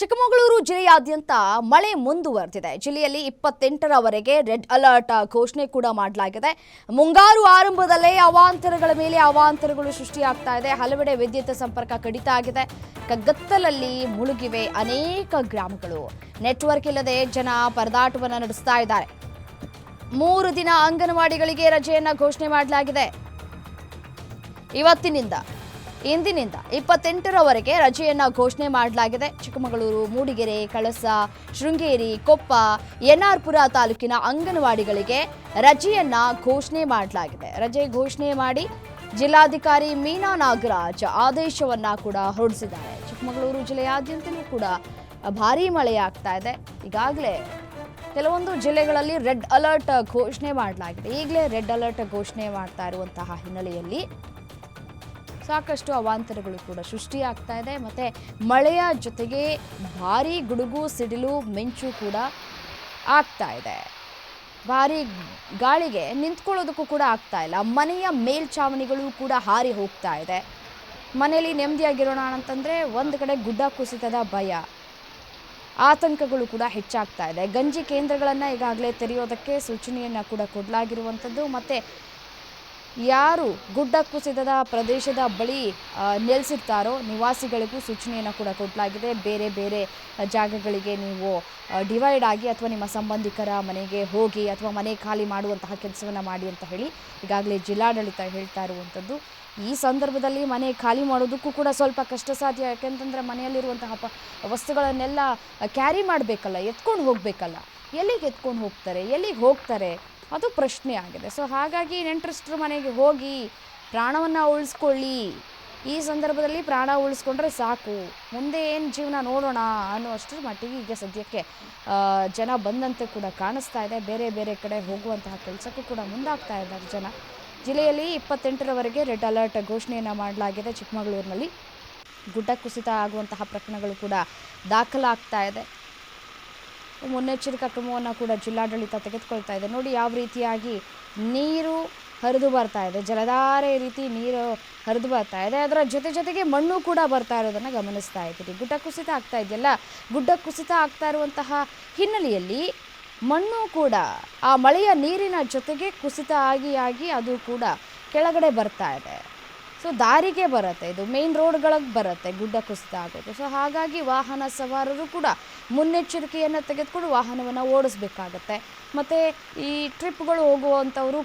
ಚಿಕ್ಕಮಗಳೂರು ಜಿಲ್ಲೆಯಾದ್ಯಂತ ಮಳೆ ಮುಂದುವರೆದಿದೆ. ಜಿಲ್ಲೆಯಲ್ಲಿ ಇಪ್ಪತ್ತೆಂಟರವರೆಗೆ ರೆಡ್ ಅಲರ್ಟ್ ಘೋಷಣೆ ಕೂಡ ಮಾಡಲಾಗಿದೆ. ಮುಂಗಾರು ಆರಂಭದಲ್ಲೇ ಅವಾಂತರಗಳ ಮೇಲೆ ಅವಾಂತರಗಳು ಸೃಷ್ಟಿಯಾಗ್ತಾ ಇದೆ. ಹಲವೆಡೆ ವಿದ್ಯುತ್ ಸಂಪರ್ಕ ಕಡಿತ ಆಗಿದೆ. ಕಗ್ಗತ್ತಲಲ್ಲಿ ಮುಳುಗಿವೆ ಅನೇಕ ಗ್ರಾಮಗಳು. ನೆಟ್ವರ್ಕ್ ಇಲ್ಲದೆ ಜನ ಪರದಾಟವನ್ನು ನಡೆಸ್ತಾ ಇದ್ದಾರೆ. ಮೂರು ದಿನ ಅಂಗನವಾಡಿಗಳಿಗೆ ರಜೆಯನ್ನು ಘೋಷಣೆ ಮಾಡಲಾಗಿದೆ. ಇವತ್ತಿನಿಂದ ಇಂದಿನಿಂದ ಇಪ್ಪತ್ತೆಂಟರವರೆಗೆ ರಜೆಯನ್ನ ಘೋಷಣೆ ಮಾಡಲಾಗಿದೆ. ಚಿಕ್ಕಮಗಳೂರು, ಮೂಡಿಗೆರೆ, ಕಳಸ, ಶೃಂಗೇರಿ, ಕೊಪ್ಪ, ಎನ್ಆರ್ಪುರ ತಾಲೂಕಿನ ಅಂಗನವಾಡಿಗಳಿಗೆ ರಜೆಯನ್ನ ಘೋಷಣೆ ಮಾಡಲಾಗಿದೆ. ರಜೆ ಘೋಷಣೆ ಮಾಡಿ ಜಿಲ್ಲಾಧಿಕಾರಿ ಮೀನಾ ನಾಗರಾಜ್ ಆದೇಶವನ್ನ ಕೂಡ ಹೊರಡಿಸಿದ್ದಾರೆ. ಚಿಕ್ಕಮಗಳೂರು ಜಿಲ್ಲೆಯಾದ್ಯಂತಲೂ ಕೂಡ ಭಾರೀ ಮಳೆಯಾಗ್ತಾ ಇದೆ. ಈಗಾಗಲೇ ಕೆಲವೊಂದು ಜಿಲ್ಲೆಗಳಲ್ಲಿ ರೆಡ್ ಅಲರ್ಟ್ ಘೋಷಣೆ ಮಾಡಲಾಗಿದೆ. ಈಗಲೇ ರೆಡ್ ಅಲರ್ಟ್ ಘೋಷಣೆ ಮಾಡ್ತಾ ಇರುವಂತಹ ಹಿನ್ನೆಲೆಯಲ್ಲಿ ಸಾಕಷ್ಟು ಅವಾಂತರಗಳು ಕೂಡ ಸೃಷ್ಟಿಯಾಗ್ತಾ ಇದೆ. ಮತ್ತೆ ಮಳೆಯ ಜೊತೆಗೆ ಭಾರಿ ಗುಡುಗು, ಸಿಡಿಲು, ಮಿಂಚು ಕೂಡ ಆಗ್ತಾ ಇದೆ. ಭಾರಿ ಗಾಳಿಗೆ ನಿಂತ್ಕೊಳ್ಳೋದಕ್ಕೂ ಕೂಡ ಆಗ್ತಾ ಇಲ್ಲ. ಮನೆಯ ಮೇಲ್ಛಾವಣಿಗಳು ಕೂಡ ಹಾರಿ ಹೋಗ್ತಾ ಇದೆ. ಮನೆಯಲ್ಲಿ ನೆಮ್ಮದಿಯಾಗಿರೋಣ ಅಂತಂದ್ರೆ ಒಂದು ಕಡೆ ಗುಡ್ಡ ಕುಸಿತದ ಭಯ, ಆತಂಕಗಳು ಕೂಡ ಹೆಚ್ಚಾಗ್ತಾ ಇದೆ. ಗಂಜಿ ಕೇಂದ್ರಗಳನ್ನು ಈಗಾಗಲೇ ತೆರೆಯೋದಕ್ಕೆ ಸೂಚನೆಯನ್ನು ಕೂಡ ಕೊಡಲಾಗಿರುವಂಥದ್ದು ಮತ್ತು ಯಾರು ಗುಡ್ಡ ಕುಸಿತದ ಪ್ರದೇಶದ ಬಳಿ ನೆಲೆಸಿರ್ತಾರೋ ನಿವಾಸಿಗಳಿಗೂ ಸೂಚನೆಯನ್ನು ಕೂಡ ಕೊಡಲಾಗಿದೆ. ಬೇರೆ ಬೇರೆ ಜಾಗಗಳಿಗೆ ನೀವು ಡಿವೈಡ್ ಆಗಿ ಅಥವಾ ನಿಮ್ಮ ಸಂಬಂಧಿಕರ ಮನೆಗೆ ಹೋಗಿ ಅಥವಾ ಮನೆ ಖಾಲಿ ಮಾಡುವಂತಹ ಕೆಲಸವನ್ನು ಮಾಡಿ ಅಂತ ಹೇಳಿ ಈಗಾಗಲೇ ಜಿಲ್ಲಾಡಳಿತ ಹೇಳ್ತಾ ಇರುವಂಥದ್ದು. ಈ ಸಂದರ್ಭದಲ್ಲಿ ಮನೆ ಖಾಲಿ ಮಾಡೋದಕ್ಕೂ ಕೂಡ ಸ್ವಲ್ಪ ಕಷ್ಟ ಸಾಧ್ಯ. ಯಾಕೆಂತಂದರೆ ಮನೆಯಲ್ಲಿರುವಂತಹ ಪ, ವಸ್ತುಗಳನ್ನೆಲ್ಲ ಕ್ಯಾರಿ ಮಾಡಬೇಕಲ್ಲ, ಎತ್ಕೊಂಡು ಹೋಗಬೇಕಲ್ಲ. ಎಲ್ಲಿಗೆ ಎತ್ಕೊಂಡು ಹೋಗ್ತಾರೆ? ಎಲ್ಲಿಗೆ ಹೋಗ್ತಾರೆ? ಅದು ಪ್ರಶ್ನೆ ಆಗಿದೆ ಸೊ ಹಾಗಾಗಿ ನೆಂಟರಿಷ್ಟ್ರ ಮನೆಗೆ ಹೋಗಿ ಪ್ರಾಣವನ್ನು ಉಳಿಸ್ಕೊಳ್ಳಿ. ಈ ಸಂದರ್ಭದಲ್ಲಿ ಪ್ರಾಣ ಉಳಿಸ್ಕೊಂಡ್ರೆ ಸಾಕು. ಮುಂದೆ ಏನು ಜೀವನ ನೋಡೋಣ ಅನ್ನುವಷ್ಟರ ಮಟ್ಟಿಗೆ ಈಗ ಸದ್ಯಕ್ಕೆ ಜನ ಬಂದಂತೆ ಕೂಡ ಕಾಣಿಸ್ತಾ ಇದೆ. ಬೇರೆ ಬೇರೆ ಕಡೆ ಹೋಗುವಂತಹ ಕೆಲಸಕ್ಕೂ ಕೂಡ ಮುಂದಾಗ್ತಾ ಇದ್ದಾರೆ ಜನ. ಜಿಲ್ಲೆಯಲ್ಲಿ ಇಪ್ಪತ್ತೆಂಟರವರೆಗೆ ರೆಡ್ ಅಲರ್ಟ್ ಘೋಷಣೆಯನ್ನು ಮಾಡಲಾಗಿದೆ ಚಿಕ್ಕಮಗಳೂರಿನಲ್ಲಿ. ಗುಡ್ಡ ಕುಸಿತ ಆಗುವಂತಹ ಪ್ರಕರಣಗಳು ಕೂಡ ದಾಖಲಾಗ್ತಾ ಇದೆ. ಮುನ್ನೆಚ್ಚರಿಕಾ ಕ್ರಮವನ್ನು ಕೂಡ ಜಿಲ್ಲಾಡಳಿತ ತೆಗೆದುಕೊಳ್ತಾ ಇದೆ. ನೋಡಿ, ಯಾವ ರೀತಿಯಾಗಿ ನೀರು ಹರಿದು ಬರ್ತಾ ಇದೆ. ಜಲಧಾರೆ ರೀತಿ ನೀರು ಹರಿದು ಬರ್ತಾ ಇದೆ. ಅದರ ಜೊತೆ ಜೊತೆಗೆ ಮಣ್ಣು ಕೂಡ ಬರ್ತಾ ಇರೋದನ್ನು ಗಮನಿಸ್ತಾ ಇದ್ದೀರಿ. ಗುಡ್ಡ ಕುಸಿತ ಆಗ್ತಾ ಇದೆಯಲ್ಲ, ಗುಡ್ಡ ಕುಸಿತ ಆಗ್ತಾ ಇರುವಂತಹ ಹಿನ್ನೆಲೆಯಲ್ಲಿ ಮಣ್ಣು ಕೂಡ, ಆ ಮಳೆಯ ನೀರಿನ ಜೊತೆಗೆ ಕುಸಿತ ಆಗಿ ಆಗಿ ಅದು ಕೂಡ ಕೆಳಗಡೆ ಬರ್ತಾ ಇದೆ. ಸೊ ದಾರಿಗೆ ಬರುತ್ತೆ, ಇದು ಮೇನ್ ರೋಡ್ಗಳಿಗೆ ಬರುತ್ತೆ, ಗುಡ್ಡ ಕುಸಿತ ಆಗೋದು. ಸೊ ಹಾಗಾಗಿ ವಾಹನ ಸವಾರರು ಕೂಡ ಮುನ್ನೆಚ್ಚರಿಕೆಯನ್ನು ತೆಗೆದುಕೊಂಡು ವಾಹನವನ್ನು ಓಡಿಸ್ಬೇಕಾಗತ್ತೆ. ಮತ್ತು ಈ ಟ್ರಿಪ್ಗಳು ಹೋಗುವಂಥವರು ಕೂಡ